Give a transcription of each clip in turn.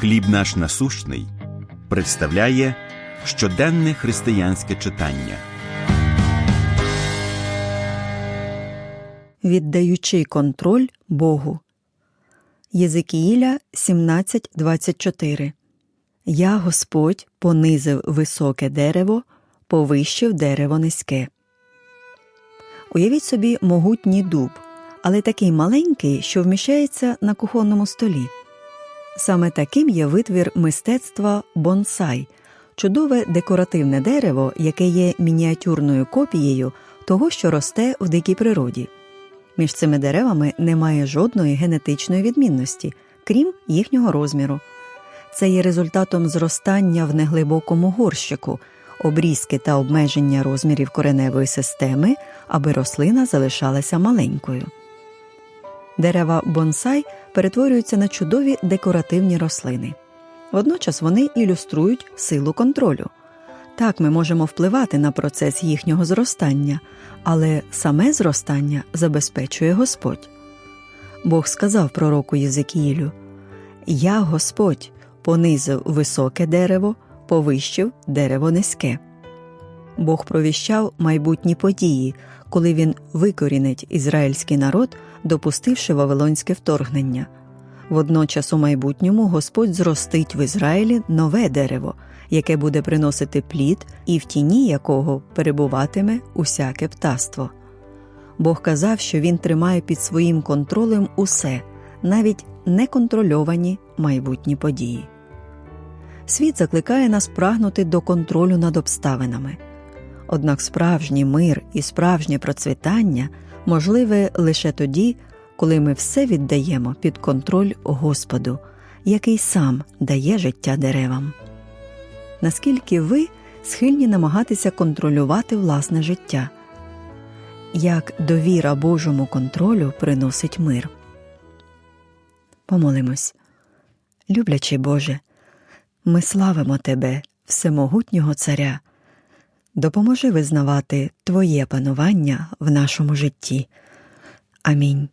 Хліб наш насущний представляє щоденне християнське читання. Віддаючи контроль Богу. Єзикіїля 17.24 Я, Господь, понизив високе дерево, повищив дерево низьке. Уявіть собі могутній дуб, але такий маленький, що вміщається на кухонному столі. Саме таким є витвір мистецтва бонсай, чудове декоративне дерево, яке є мініатюрною копією того, що росте в дикій природі. Між цими деревами немає жодної генетичної відмінності, крім їхнього розміру. Це є результатом зростання в неглибокому горщику, обрізки та обмеження розмірів кореневої системи, аби рослина залишалася маленькою. Дерева бонсай перетворюються на чудові декоративні рослини. Водночас вони ілюструють силу контролю. Так ми можемо впливати на процес їхнього зростання, але саме зростання забезпечує Господь. Бог сказав пророку Єзекіїлю Я, Господь, понизив високе дерево, повищив дерево низьке. Бог провіщав майбутні події, коли він викорінить ізраїльський народ, допустивши вавилонське вторгнення. Водночас у майбутньому Господь зростить в Ізраїлі нове дерево, яке буде приносити плід, і в тіні якого перебуватиме усяке птаство. Бог казав, що він тримає під своїм контролем усе, навіть неконтрольовані майбутні події. Світ закликає нас прагнути до контролю над обставинами. Однак справжній мир і справжнє процвітання можливе лише тоді, коли ми все віддаємо під контроль Господу, який сам дає життя деревам. Наскільки ви схильні намагатися контролювати власне життя, як довіра Божому контролю приносить мир. Помолимось. Люблячий Боже, ми славимо Тебе, Всемогутнього Царя. Допоможи визнавати Твоє панування в нашому житті. Амінь.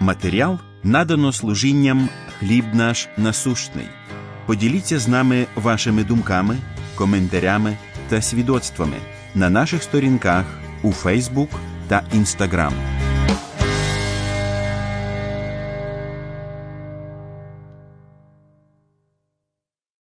Матеріал надано служінням хліб наш насущний. Поділіться з нами вашими думками, коментарями та свідоцтвами на наших сторінках у Фейсбук та Інстаграм.